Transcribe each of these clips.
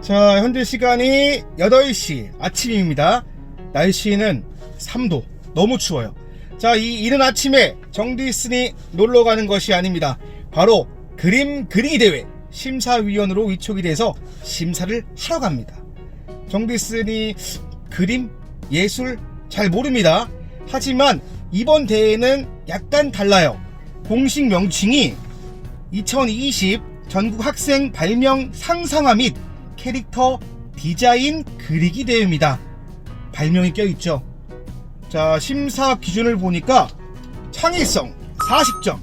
자, 현재 시간이 8시 아침입니다. 날씨는 3도. 너무 추워요. 자, 이 이른 아침에 정디슨이 놀러 가는 것이 아닙니다. 바로 그림 그리기 대회 심사위원으로 위촉이 돼서 심사를 하러 갑니다. 정디슨이 그림, 예술 잘 모릅니다. 하지만 이번 대회는 약간 달라요. 공식 명칭이 2020 전국 학생 발명 상상화 및 캐릭터 디자인 그리기 대회입니다. 발명이 껴있죠. 자, 심사 기준을 보니까 창의성 40점,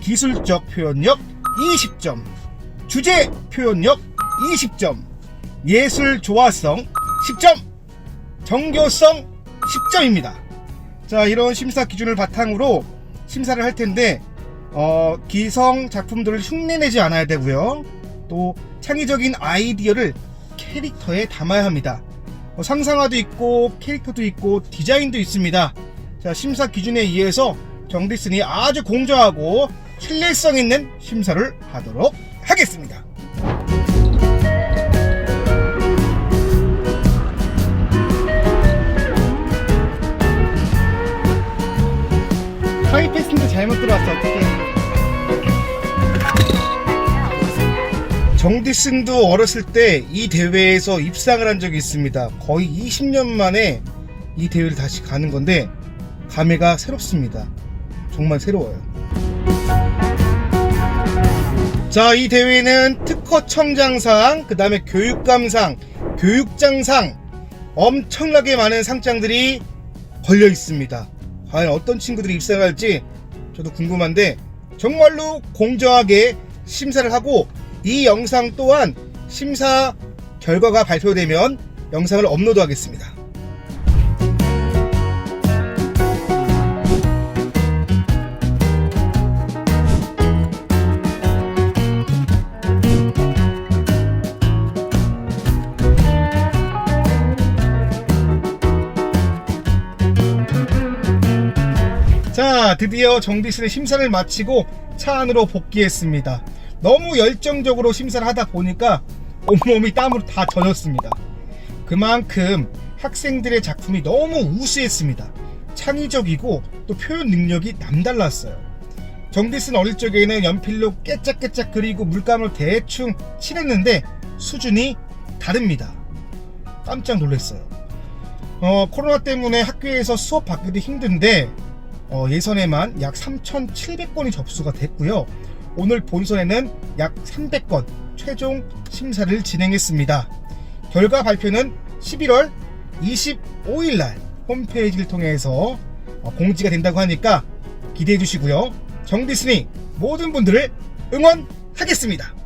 기술적 표현력 20점, 주제 표현력 20점, 예술 조화성 10점, 정교성 10점입니다. 자, 이런 심사 기준을 바탕으로 심사를 할 텐데, 어, 기성 작품들을 흉내내지 않아야 되고요. 또 창의적인 아이디어를 캐릭터에 담아야 합니다. 어, 상상화도 있고 캐릭터도 있고 디자인도 있습니다. 자, 심사 기준에 의해서 정디슨이 아주 공정하고 신뢰성 있는 심사를 하도록 하겠습니다. 하이 패스인데 잘못 들어왔어 어떡해 정디슨도 어렸을 때 이 대회에서 입상을 한 적이 있습니다. 거의 20년 만에 이 대회를 다시 가는 건데 감회가 새롭습니다. 정말 새로워요. 자 이 대회는 특허 청장상 그 다음에 교육감상 교육장상 엄청나게 많은 상장들이 걸려 있습니다. 과연 어떤 친구들이 입상할지 저도 궁금한데 정말로 공정하게 심사를 하고 이 영상 또한 심사 결과가 발표되면 영상을 업로드하겠습니다. 자, 드디어 정디슨의 심사를 마치고 차 안으로 복귀했습니다. 너무 열정적으로 심사를 하다 보니까 온몸이 땀으로 다 젖었습니다. 그만큼 학생들의 작품이 너무 우수했습니다. 창의적이고 또 표현 능력이 남달랐어요. 정디슨 어릴 적에는 연필로 깨짝깨짝 그리고 물감으로 대충 칠했는데 수준이 다릅니다. 깜짝 놀랐어요. 어, 코로나 때문에 학교에서 수업 받기도 힘든데 어, 예선에만 약 3,700건이 접수가 됐고요. 오늘 본선에는 약 300건 최종 심사를 진행했습니다. 결과 발표는 11월 25일 날 홈페이지를 통해서 어, 공지가 된다고 하니까 기대해 주시고요. 정디스니 모든 분들을 응원하겠습니다.